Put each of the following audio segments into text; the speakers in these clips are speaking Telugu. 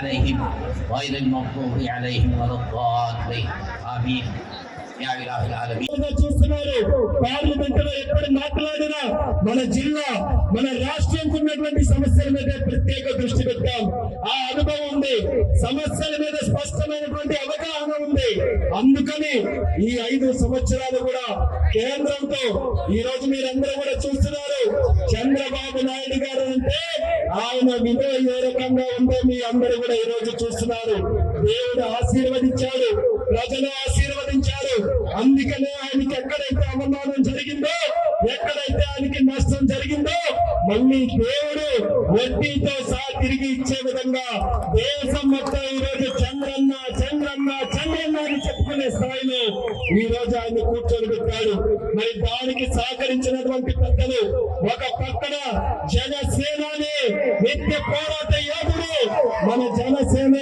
عليهم غير المغضوب عليهم ولا الضالين آمين يا إله العالمين గా చూస్తున్నారు పార్లమెంట్ లో ఎప్పుడు మాట్లాడినా మన జిల్లా మన రాష్ట్రంకు ఉన్నటువంటి సమస్యల మీద ప్రత్యేక దృష్టి పెట్టాం ఆ అనుభవం ఉంది. సమస్యల మీద స్పష్టమైనటువంటి అవగాహన ఉంది. అందుకని ఈ ఐదు సంవత్సరాలు కూడా కేంద్రంతో ఈ రోజు మీరందరూ కూడా చూస్తున్నారు. చంద్రబాబు నాయుడు గారు అంటే ఆయన విలువ ఏ రకంగా ఉందో మీ అందరూ కూడా ఈ రోజు చూస్తున్నారు. దేవుడు ఆశీర్వదించాడు. ప్రజలు ఆశీర్వదించారు. అందుకనే ఆయనకి ఎక్కడైతే అవమానం జరిగిందో ఎక్కడైతే ఆయనకి నష్టం జరిగిందో మళ్ళీ దేవుడు వడ్డీతో సహా తిరిగి ఇచ్చే విధంగా దేశం మొత్తం ఈ రోజు చంద్రన్న చంద్రన్న చంద్రన్న అని చెప్పుకునే స్థాయిలో ఈ రోజు ఆయన కూర్చొని పెట్టాడు. మరి దానికి సహకరించినటువంటి పెద్దలు ఒక పక్కన జనసేనాని నిత్య పోరాట యోధుడు మన జనసేన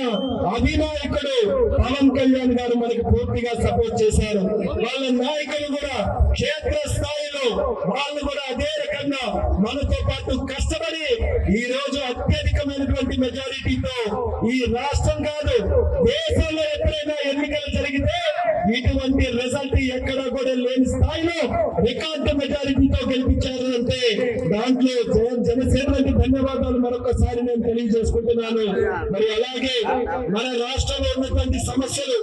అధినాయకుడు పవన్ కళ్యాణ్ గారు మనకి పూర్తిగా సపోర్ట్ చేశారు. వాళ్ళ నాయకులు కూడా క్షేత్ర స్థాయిలో వాళ్ళు కూడా అదే రకంగా మనతో పాటు కష్టపడి ఈ రోజు అత్యధికమైనటువంటి మెజారిటీతో ఈ రాష్ట్రం కాదు దేశంలో ఎప్పుడైనా ఎన్నికలు జరిగితే ఇటువంటి రిజల్ట్ ఎక్కడ కూడా లేని స్థాయిలో రికార్డు మెజారిటీతో గెలిపించారు అంటే దాంట్లో జనసేనకి ధన్యవాదాలు మరొకసారి నేను తెలియజేసుకుంటున్నాను. మరి అలాగే మన రాష్ట్రంలో ఉన్నటువంటి సమస్యలు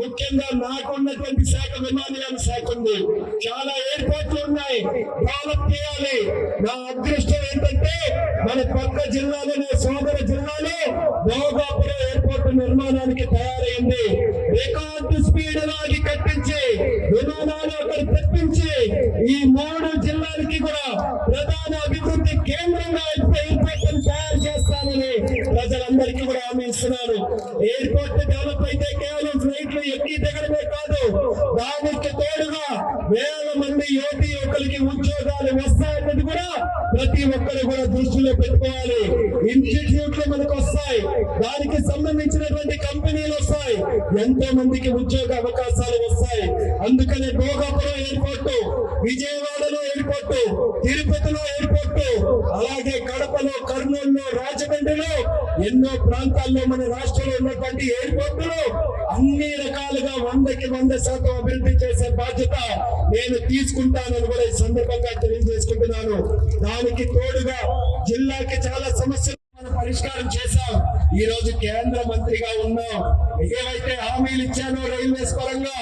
ముఖ్యంగా నాకు ఉన్నటువంటి శాఖ విమానయాన శాఖ ఉంది. చాలా ఎయిర్పోర్ట్లు ఉన్నాయి. డెవలప్ చేయాలి నా అదృష్టం ఏంటంటే మన పక్క జిల్లాలోనే సోదర జిల్లాలో భోగాపురం ఎయిర్పోర్ట్ నిర్మాణానికి తయారైంది. రికార్డు స్పీడ్ లాగా వినోదాలు అక్కడ తెప్పించి ఈ మూడు జిల్లాలకి కూడా ప్రధాన అభివృద్ధి కేంద్రంగా ఎయిర్పోర్ట్ తయారు చేస్తానని ప్రజలందరికీ కూడా హామీ ఇస్తున్నాను. ఎయిర్పోర్ట్ డెవలప్ అయితే కేవలం ఫ్లైట్లు ఎక్కి దిగడమే కాదు దానికి తోడుగా వేల మంది యువతి యువకులకి ఉద్యోగాలు వస్తాయన్నది కూడా ప్రతి ఒక్కరు కూడా దృష్టిలో పెట్టుకోవాలి. ఇన్స్టిట్యూట్ వస్తాయి ఎంతో మందికి ఉద్యోగ అవకాశాలు వస్తాయి. అందుకనే భోగాపురం ఎయిర్పోర్ట్ విజయవాడలో ఎయిర్పోర్ట్ తిరుపతిలో ఎయిర్పోర్ట్ అలాగే కడపలో కర్నూలులో రాజమండ్రిలో ఎన్నో ప్రాంతాల్లో మన రాష్ట్రంలో ఉన్నటువంటి ఎయిర్పోర్టులు అన్ని రకాలుగా వందకి వంద శాతం అభివృద్ధి చేసే బాధ్యత నేను తీసుకుంటానని కూడా ఈ సందర్భంగా తెలియజేసుకుంటున్నాను. దానికి తోడుగా జిల్లాకి చాలా సమస్యలు మనం పరిష్కారం చేశాం. ఈ రోజు కేంద్ర మంత్రిగా ఉన్నాం. ఏవైతే హామీలు ఇచ్చానో రైల్వేస్ పరంగా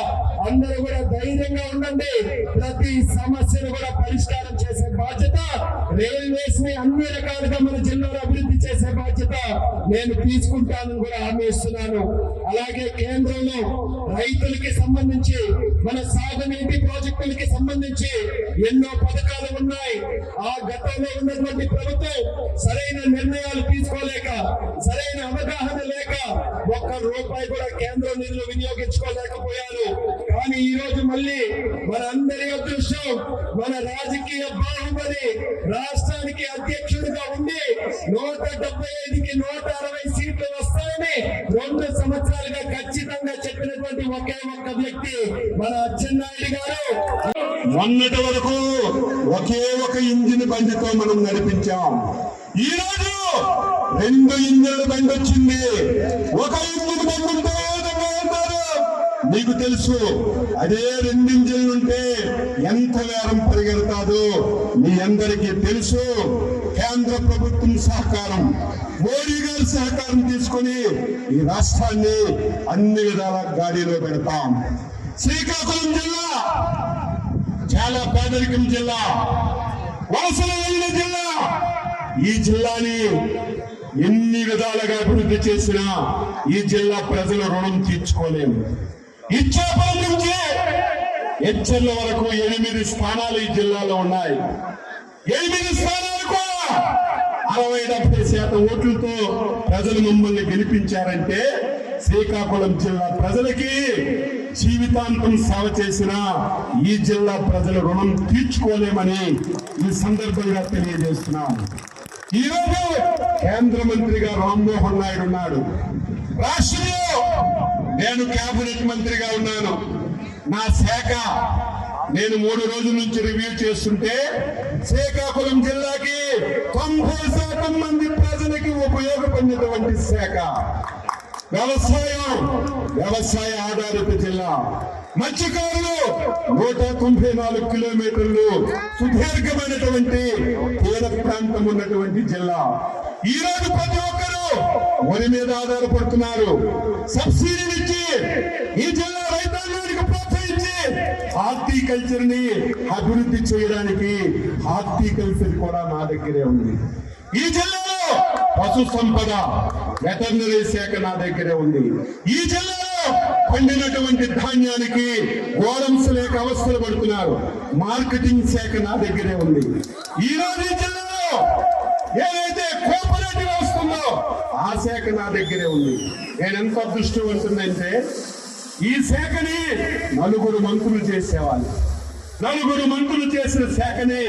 అందరూ కూడా ధైర్యంగా ఉండండి. ప్రతి సమస్యను కూడా పరిష్కారం చేసే బాధ్యత రైల్వేస్ని అన్ని రకాలుగా మన జిల్లాలో అభివృద్ధి చేసే బాధ్యత నేను తీసుకుంటానని కూడా హామీ ఇస్తున్నాను. అలాగే కేంద్రంలో రైతులకి సంబంధించి మన సాగునీటి ప్రాజెక్టులకి సంబంధించి ఎన్నో పథకాలు ఉన్నాయి. ఆ గతంలో ఉన్నటువంటి ప్రభుత్వం సరైన నిర్ణయాలు తీసుకోలేక సరైన అవగాహన లేక ఒక్క రూపాయి కూడా కేంద్ర నిధులు వినియోగించుకోలేకపోయారు. కానీ ఈ రోజు మళ్ళీ మన అందరి అదృష్టం మన రాజకీయ బాహుబలి రాష్ట్రానికి అధ్యక్షుడిగా ఉండి నూట డెబ్బై ఐదుకి నూట అరవై సీట్లు వస్తాయని రెండు సంవత్సరాలుగా ఖచ్చితంగా చెప్పినటువంటి ఒకే ఒక్క వ్యక్తి మన అచ్చెన్నాయుడు గారు. మొన్నటి వరకు ఒకే ఒక ఇంజిన్ బండితో మనం నడిపించాం. ఈ రోజు రెండు ఇంజిన్ల బండి వచ్చింది ఒక ఇంజిన్ బండి ఉంటే మీకు తెలుసు అదే రెండు ఇంజిన్లు ఉంటే ఎంత వేరం పరిగెడతాదో మీ అందరికీ తెలుసు. కేంద్ర ప్రభుత్వం సహకారం మోడీ గారి సహకారం తీసుకొని ఈ రాష్ట్రాన్ని అన్ని విధాల గాడిలో పెడతాం. శ్రీకాకుళం జిల్లా చాలా పేదరికం జిల్లా వలసలు వెళ్ళిన జిల్లా ఈ జిల్లాని ఎన్ని విధాలుగా అభివృద్ధి చేసినా ఈ జిల్లా ప్రజల రుణం తీర్చుకోలేము. ఇచ్చాపురం నుంచి హెచ్చర్ల వరకు ఎనిమిది స్థానాలు ఈ జిల్లాలో ఉన్నాయి. ఎనిమిది స్థానాలకు అరవై డెబ్బై శాతం ఓట్లతో ప్రజలు మమ్మల్ని గెలిపించారంటే శ్రీకాకుళం జిల్లా ప్రజలకి జీవితాంతం సేవ చేసిన ఈ జిల్లా ప్రజల రుణం తీర్చుకోలేమని ఈ సందర్భంగా తెలియజేస్తున్నాం ఈ రోజు కేంద్ర మంత్రిగా రామ్మోహన్ నాయుడు ఉన్నాడు. రాష్ట్రంలో నేను కేబినెట్ మంత్రిగా ఉన్నాను. నా శాఖ నేను మూడు రోజుల నుంచి రివ్యూ చేస్తుంటే శ్రీకాకుళం జిల్లాకి తొంభై శాతం మంది ప్రజలకి ఉపయోగపడినటువంటి శాఖ. వ్యవసాయం వ్యవసాయ ఆధారిత జిల్లా. మత్స్యకారులు నూట తొంభై నాలుగు కిలోమీటర్లు సుదీర్ఘమైనటువంటి తీర ప్రాంతం ఉన్నటువంటి జిల్లా. ఈ రోజు ప్రతి ఒక్కరూ వరి మీద ఆధారపడుతున్నారు. సబ్సిడీని ఇచ్చి ఈ జిల్లా రైతాంగానికి ప్రోత్సహించి హార్టికల్చర్ని అభివృద్ధి చేయడానికి హార్టికల్చర్ కూడా నా దగ్గరే ఉంది. ఈ జిల్లా పశు సంపద వెటర్నరీ శాఖ నా దగ్గరే ఉంది. ఈ జిల్లాలో పండినటువంటి ధాన్యానికి గోడమ్స్ లేక అవస్థలు పడుతున్నారు. మార్కెటింగ్ శాఖ నా దగ్గరే ఉంది. ఈ రోజు ఈ జిల్లాలో ఏదైతే కోఆపరేటివ్ వస్తుందో ఆ శాఖ నా దగ్గరే ఉంది. నేను ఎంత అదృష్టవంతుందంటే ఈ శాఖని నలుగురు మంత్రులు చేసేవాళ్ళు. నలుగురు మంత్రులు చేసిన శాఖని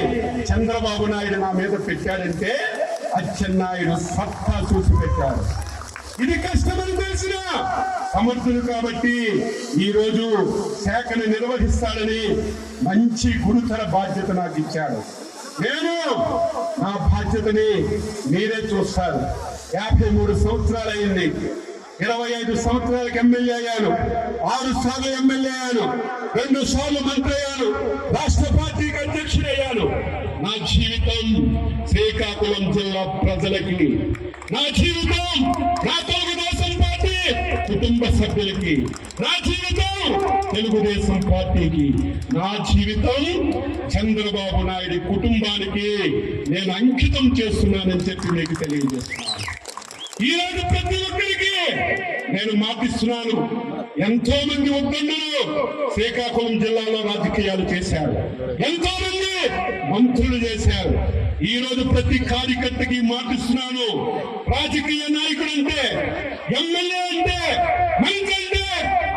చంద్రబాబు నాయుడు నా మీద పెట్టాడంటే అచ్చెన్నాయుడు సత్తా చూసి పెట్టారు. ఇది కష్టమని తెలిసిన సమర్థులు కాబట్టి ఈ రోజు శాఖను నిర్వహిస్తాడని మంచి గురుతర బాధ్యత నాకు ఇచ్చాడు నేను నా బాధ్యతని మీరే చూస్తారు. యాభై మూడు సంవత్సరాలు అయింది. ఇరవై ఐదు సంవత్సరాలకు ఎమ్మెల్యే అయ్యాను. ఆరు సార్లు ఎమ్మెల్యే అయ్యాను. రెండు సార్లు మంత్రి అయ్యాను. రాష్ట్ర పార్టీకి అధ్యక్షుడయ్యాను. నా జీవితం శ్రీకాకుళం జిల్లా ప్రజలకి నా జీవితం నా తెలుగుదేశం పార్టీ కుటుంబ సభ్యులకి నా జీవితం తెలుగుదేశం పార్టీకి నా జీవితం చంద్రబాబు నాయుడు కుటుంబానికి నేను అంకితం చేస్తున్నానని చెప్పి మీకు తెలియజేస్తున్నాను ఈ రోజు ప్రతి ఒక్కరికి నేను మాటిస్తున్నాను. ఎంతో మంది ఉద్దండులు శ్రీకాకుళం జిల్లాలో రాజకీయాలు చేశారు. ఎంతో మంది మంత్రులు చేశారు. ఈ రోజు ప్రతి కార్యకర్తకి మాటిస్తున్నాను. రాజకీయ నాయకుడు అంటే ఎమ్మెల్యే అంటే మంత్రి అంటే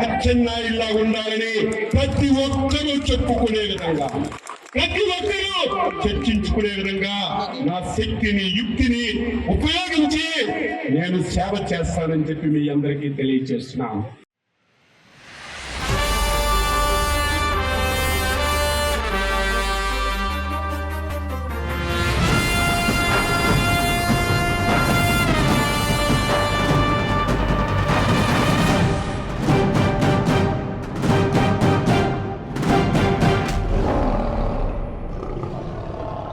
అచ్చెన్నాయుల్లా ఉండాలని ప్రతి ఒక్కరూ చెప్పుకునే విధంగా ప్రతి ఒక్కరూ చర్చించుకునే విధంగా నా శక్తిని యుక్తిని ఉపయోగించి నేను సేవ చేస్తానని చెప్పి మీ అందరికీ తెలియజేస్తున్నాను